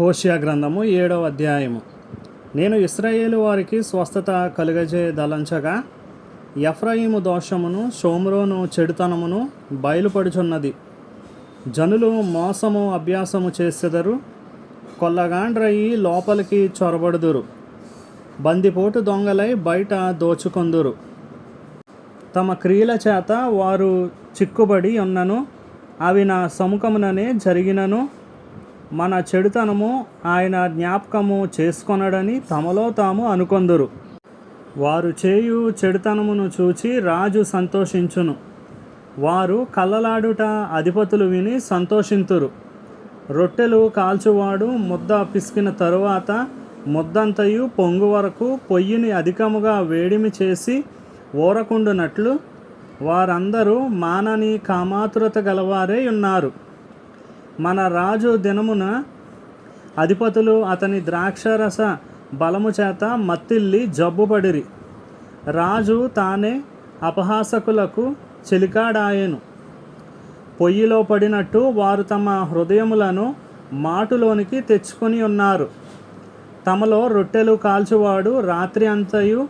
హోషియా గ్రంథము ఏడవ అధ్యాయము. నేను ఇస్రాయేలు వారికి స్వస్థత కలుగజేయదలంచగా ఎఫ్రాయిము దోషమును షోమ్రోను చెడుతనమును బయలుపడుచున్నది. జనులు మోసము అభ్యాసము చేసెదరు కొల్లగాండ్రయి లోపలికి చొరబడుదురు. బందిపోటు దొంగలై బయట దోచుకొందురు. తమ క్రియల చేత వారు చిక్కుబడి ఉన్నను అవి నా సముఖముననే జరిగినను మన చెడుతనము ఆయన జ్ఞాపకము చేసుకొనడని తమలో తాము అనుకొందురు. వారు చేయు చెడుతనమును చూచి రాజు సంతోషించును. వారు కళ్ళలాడుట అధిపతులు విని సంతోషింతురు. రొట్టెలు కాల్చువాడు ముద్ద పిసికిన తరువాత ముద్దంతయు పొంగు వరకు పొయ్యిని అధికముగా వేడిమి చేసి ఊరకుండునట్లు వారందరూ మానని కామాతురత గలవారే ఉన్నారు. మన రాజు దినమున అధిపతులు అతని ద్రాక్షరస బలము చేత మత్తిల్లి జబ్బుపడిరి. రాజు తానే అపహాసకులకు చెలికాడాయెను. పొయ్యిలో పడినట్టు వారు తమ హృదయములను మాటులోనికి తెచ్చుకొని ఉన్నారు. తమలో రొట్టెలు కాల్చువాడు రాత్రి అంతయు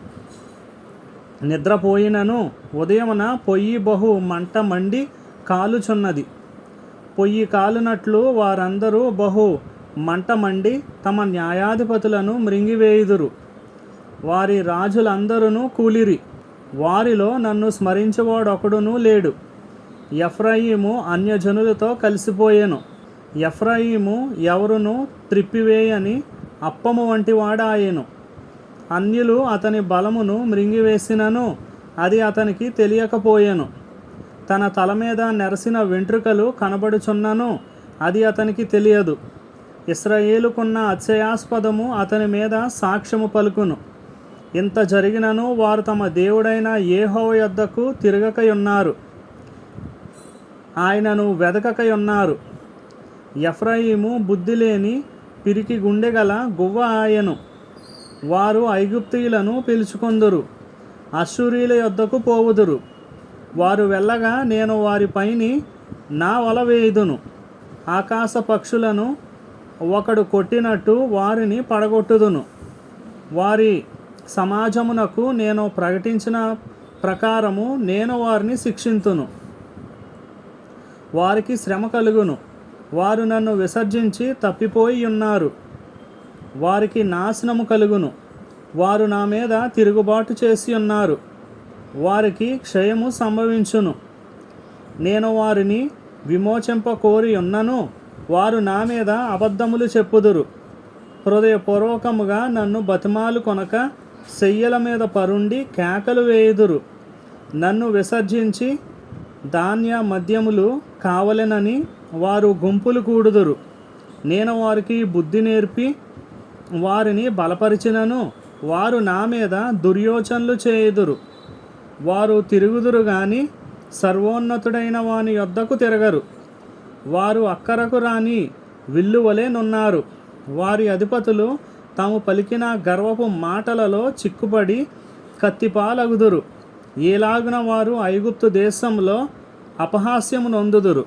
నిద్రపోయినను. ఉదయమున పొయ్యి బహు మంట మండి కాలుచున్నది. పొయ్యి కాలునట్లు వారందరూ బహు మంట మండి తమ న్యాయాధిపతులను మృంగివేయుదురు. వారి రాజులందరూ కూలిరి. వారిలో నన్ను స్మరించేవాడొకడునూ లేడు. ఎఫ్రాయిము అన్యజనులతో కలిసిపోయాను. ఎఫ్రాయిము ఎవరును త్రిప్పివేయని అప్పము వంటి వాడాయెను అన్యులు అతని బలమును మృంగివేసినను అది అతనికి తెలియకపోయెను. తన తల మీద నెరసిన వెంట్రుకలు కనబడుచున్నను అది అతనికి తెలియదు. ఇస్రాయేలుకున్న అత్యయాస్పదము అతని మీద సాక్ష్యము పలుకును. ఇంత జరిగినను వారు తమ దేవుడైన ఏహో యొద్దకు తిరగకయున్నారు. ఆయనను వెదకకయున్నారు. ఎఫ్రాయిము బుద్ధి లేని పిరికి గుండెగల గువ్వ ఆయను. వారు ఐగుప్తీయులను పిలుచుకొందురు. అశ్షూరీల యొద్దకు పోవుదురు. వారు వెళ్ళగా నేను వారి పైని నా వల వేయుదును. ఆకాశ పక్షులను ఒకడు కొట్టినట్టు వారిని పడగొట్టుదును. వారి సమాజమునకు నేను ప్రకటించిన ప్రకారము నేను వారిని శిక్షింతును. వారికి శ్రమ కలుగును. వారు నన్ను విసర్జించి తప్పిపోయి ఉన్నారు. వారికి నాశనము కలుగును. వారు నా మీద తిరుగుబాటు చేసి ఉన్నారు. వారికి క్షయము సంభవించును. నేను వారిని విమోచింప కోరి ఉన్నను. వారు నా మీద అబద్ధములు చెప్పుదురు. హృదయపూర్వకముగా నన్ను బతిమాలు కొనక శయ్యల మీద పరుండి కేకలు వేయుదురు. నన్ను విసర్జించి ధాన్య మద్యములు కావలెనని వారు గుంపులు కూడుదురు. నేను వారికి బుద్ధి నేర్పి వారిని బలపరిచినను. వారు నా మీద దుర్యోచనలు చేయుదురు. వారు తిరుగుదురు గాని సర్వోన్నతుడైన వాని యొద్దకు తిరగరు. వారు అక్కరకు రాని విల్లువలేనున్నారు వారి అధిపతులు తాము పలికిన గర్వపు మాటలలో చిక్కుపడి కత్తిపాలగుదురు. ఏలాగున వారు ఐగుప్తు దేశంలో అపహాస్యము నొందుదురు.